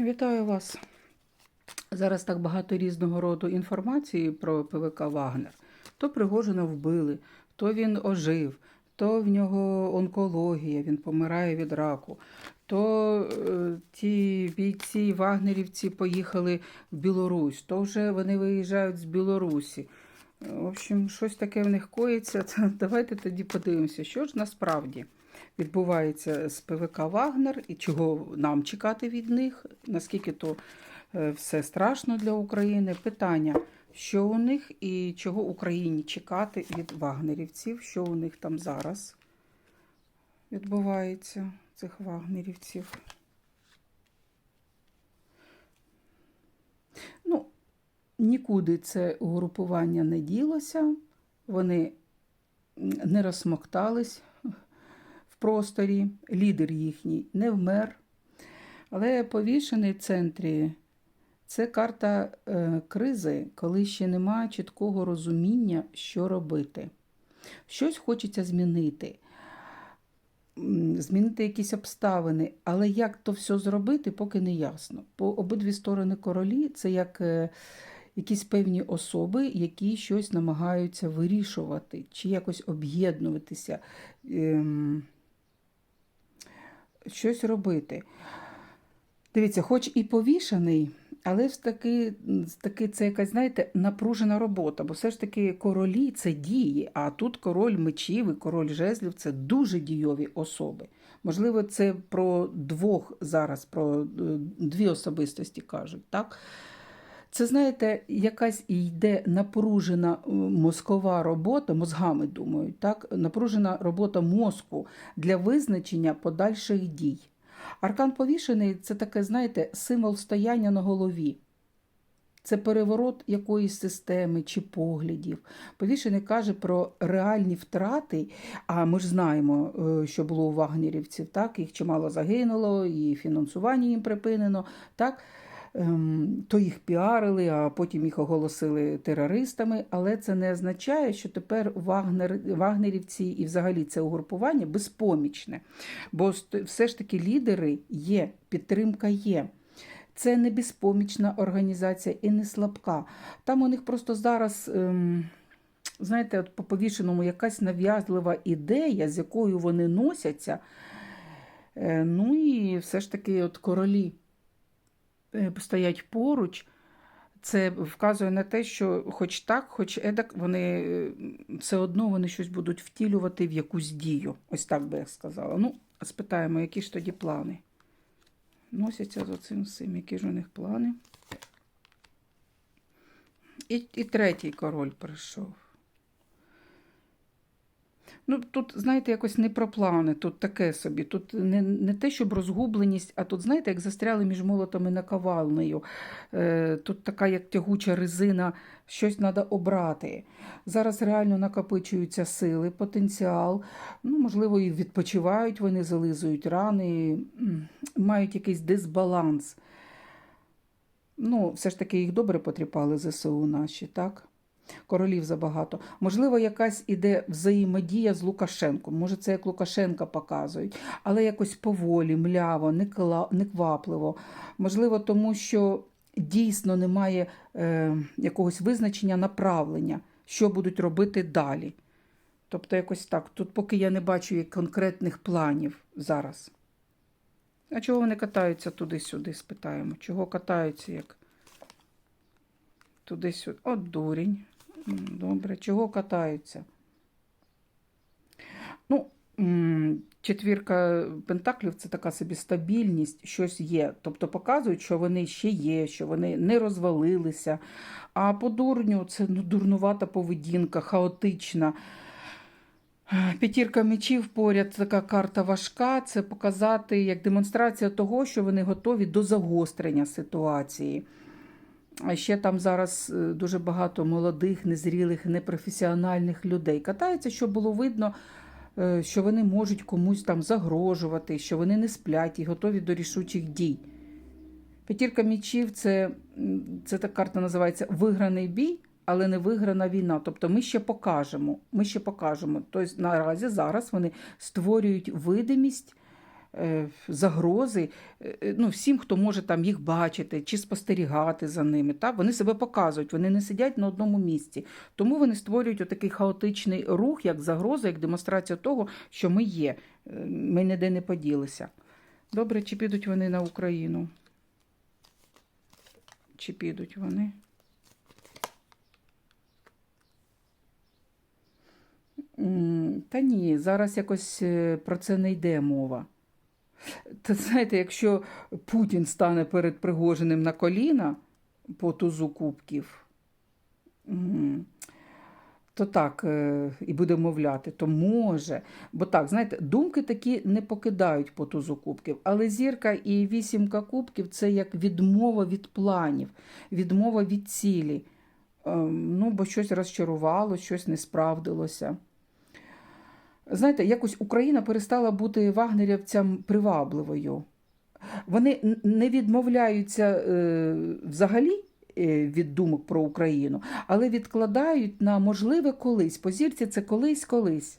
Вітаю вас. Зараз так багато різного роду інформації про ПВК Вагнер. То Пригожина вбили, то він ожив, то в нього онкологія, він помирає від раку, то е, ті бійці вагнерівці поїхали в Білорусь, то вже вони виїжджають з Білорусі. В общем, щось таке в них коїться. Давайте тоді подивимося, що ж насправді відбувається з ПВК Вагнер і чого нам чекати від них, наскільки то е, все страшно для України. Питання, що у них і чого Україні чекати від вагнерівців, що у них там зараз відбувається, цих вагнерівців. Ну, нікуди це угрупування не ділося, вони не розсмоктались в просторі, лідер їхній не вмер. Але повішений в центрі це карта е, кризи, коли ще немає чіткого розуміння, що робити. Щось хочеться змінити, змінити якісь обставини, але як то все зробити, поки не ясно. По обидві сторони королі це як е, якісь певні особи, які щось намагаються вирішувати, чи якось об'єднуватися, ем, щось робити. Дивіться, хоч і повішаний, але ж таки, таки це якась, знаєте, напружена робота, бо все ж таки королі це дії, а тут король мечів і король жезлів це дуже дійові особи. Можливо, це про двох зараз, про е, дві особистості кажуть, так? Це, знаєте, якась йде напружена е, мозкова робота, мозгами думають, так? напружена робота мозку для визначення подальших дій. Аркан повішений це таке, знаєте, символ стояння на голові. Це переворот якоїсь системи чи поглядів. Повішений каже про реальні втрати. А ми ж знаємо, е, що було у вагнерівців, так? їх чимало загинуло, і фінансування їм припинено. так? Ем, то їх піарили, а потім їх оголосили терористами. Але це не означає, що тепер Вагнер, Вагнерівці і взагалі це угрупування безпомічне. Бо все ж таки лідери є, підтримка є. Це не безпомічна організація і не слабка. Там у них просто зараз. Ем, Знаєте, от по повішеному якась нав'язлива ідея, з якою вони носяться. Е, ну і все ж таки, от королі стоять поруч, це вказує на те, що хоч так, хоч едак, вони е, все одно вони щось будуть втілювати в якусь дію. Ось так би я сказала. Ну, спитаємо, які ж тоді плани. Носяться з оцим всім, які ж у них плани. І, І третій король прийшов. Ну, Тут, знаєте, якось не про плани, тут таке собі. Тут не не те, щоб розгубленість, а тут, знаєте, як застряли між молотом і наковальнею. Е, Тут така, як тягуча резина, щось треба обрати. Зараз реально накопичуються сили, потенціал. Ну, Можливо, і відпочивають, вони зализують рани, мають якийсь дисбаланс. Ну, Все ж таки їх добре потріпали ЗСУ наші, так? Королів забагато. Можливо, якась іде взаємодія з Лукашенком. Може, це як Лукашенка показують, але якось поволі, мляво, неквапливо. Можливо, тому що дійсно немає е, якогось визначення направлення, що будуть робити далі. Тобто, якось так. Тут, поки я не бачу конкретних планів зараз. А чого вони катаються туди-сюди? Спитаємо. Чого катаються як? Туди-сюди. От дурень. Добре, чого катаються? Ну, четвірка пентаклів це така собі стабільність, щось є. Тобто показують, що вони ще є, що вони не розвалилися. А по дурню це ну, дурнувата поведінка, хаотична. П'ятірка мечів поряд така карта важка. Це показати як демонстрація того, що вони готові до загострення ситуації. А ще там зараз е, дуже багато молодих, незрілих, непрофесіональних людей катаються, щоб було видно, е, що вони можуть комусь там загрожувати, що вони не сплять і готові до рішучих дій. П'ятірка мічів це, це та карта називається Виграний бій, але не виграна війна. Тобто ми ще покажемо. Ми ще покажемо. Тобто наразі зараз вони створюють видимість загрози е, ну, всім, хто може там їх бачити чи спостерігати за ними. Так? Вони себе показують, вони не сидять на одному місці. Тому вони створюють отакий хаотичний рух, як загроза, як демонстрація того, що ми є. Е, Ми ніде не поділися. Добре, чи підуть вони на Україну? Чи підуть вони? Та ні, зараз якось е, про це не йде мова. Та знаєте, якщо Путін стане перед Пригожиним на коліна по тузу кубків, то так, е, і буде мовляти, то може. Бо так, знаєте, думки такі не покидають по тузу кубків, але зірка і вісімка кубків це як відмова від планів, відмова від цілі. Ем, Ну, бо щось розчарувало, щось не справдилося. Знаєте, якось Україна перестала бути вагнерівцям привабливою. Вони не відмовляються е, взагалі е, від думок про Україну, але відкладають на можливе колись. По зірці це колись-колись.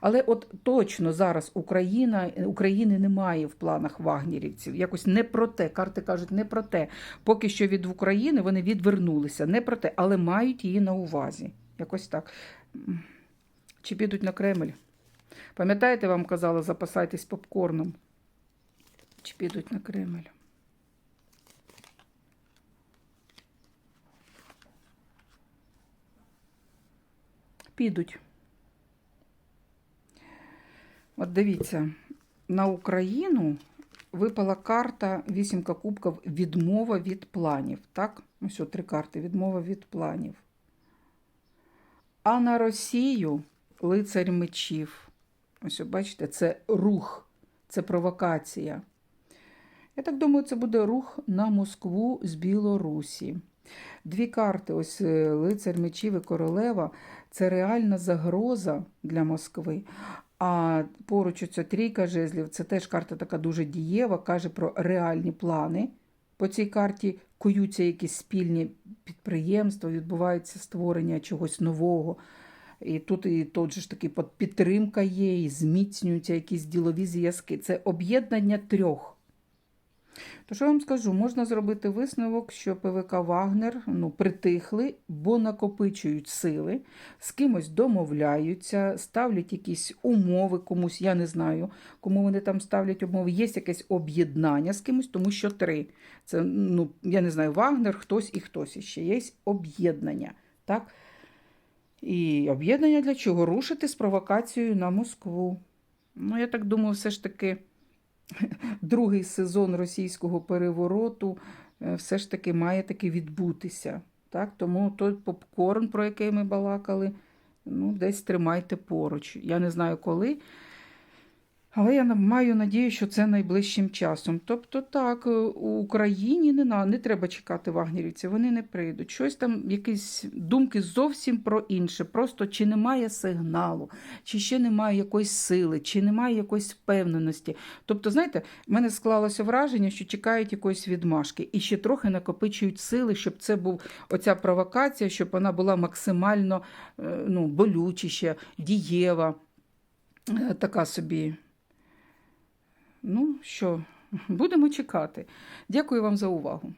Але от точно зараз Україна, України немає в планах вагнерівців. Якось не про те. Карти кажуть, не про те. Поки що від України вони відвернулися, не про те, але мають її на увазі. Якось так. Чи підуть на Кремль? Пам'ятаєте, вам казала, запасайтесь попкорном. Чи підуть на Кремль? Підуть. От дивіться, на Україну випала карта вісімка кубків відмова від планів. Так? Ось от три карти відмова від планів. А на Росію лицарь мечів. Ось, от бачите, це рух, це провокація. Я так думаю, це буде рух на Москву з Білорусі. Дві карти, ось е, лицар мечів і королева, це реальна загроза для Москви. А поруч оця трійка жезлів, це теж карта така дуже дієва, каже про реальні плани. По цій карті куються якісь спільні підприємства, відбувається створення чогось нового. І тут і тут же ж таки підтримка є, і зміцнюються якісь ділові зв'язки. Це об'єднання трьох. То що я вам скажу, можна зробити висновок, що ПВК Вагнер ну, притихли, бо накопичують сили, з кимось домовляються, ставлять якісь умови комусь, я не знаю, кому вони там ставлять умови. Є якесь об'єднання з кимось, тому що три. Це, ну, я не знаю, Вагнер, хтось і хтось іще. Є об'єднання. Так? І об'єднання для чого? Рушити з провокацією на Москву. Ну, я так думаю, все ж таки другий сезон російського перевороту е, все ж таки має таки відбутися. Так? Тому той попкорн, про який ми балакали, ну, десь тримайте поруч. Я не знаю коли. Але я маю надію, що це найближчим часом. Тобто, так, е, у Україні не, на, не треба чекати вагнерівців, вони не прийдуть. Щось там, якісь думки зовсім про інше. Просто чи немає сигналу, чи ще немає якоїсь сили, чи немає якоїсь впевненості. Тобто, знаєте, в мене склалося враження, що чекають якоїсь відмашки і ще трохи накопичують сили, щоб це був оця провокація, щоб вона була максимально е, ну, болючіша, дієва, е, така собі. Ну що, будемо чекати. Дякую вам за увагу.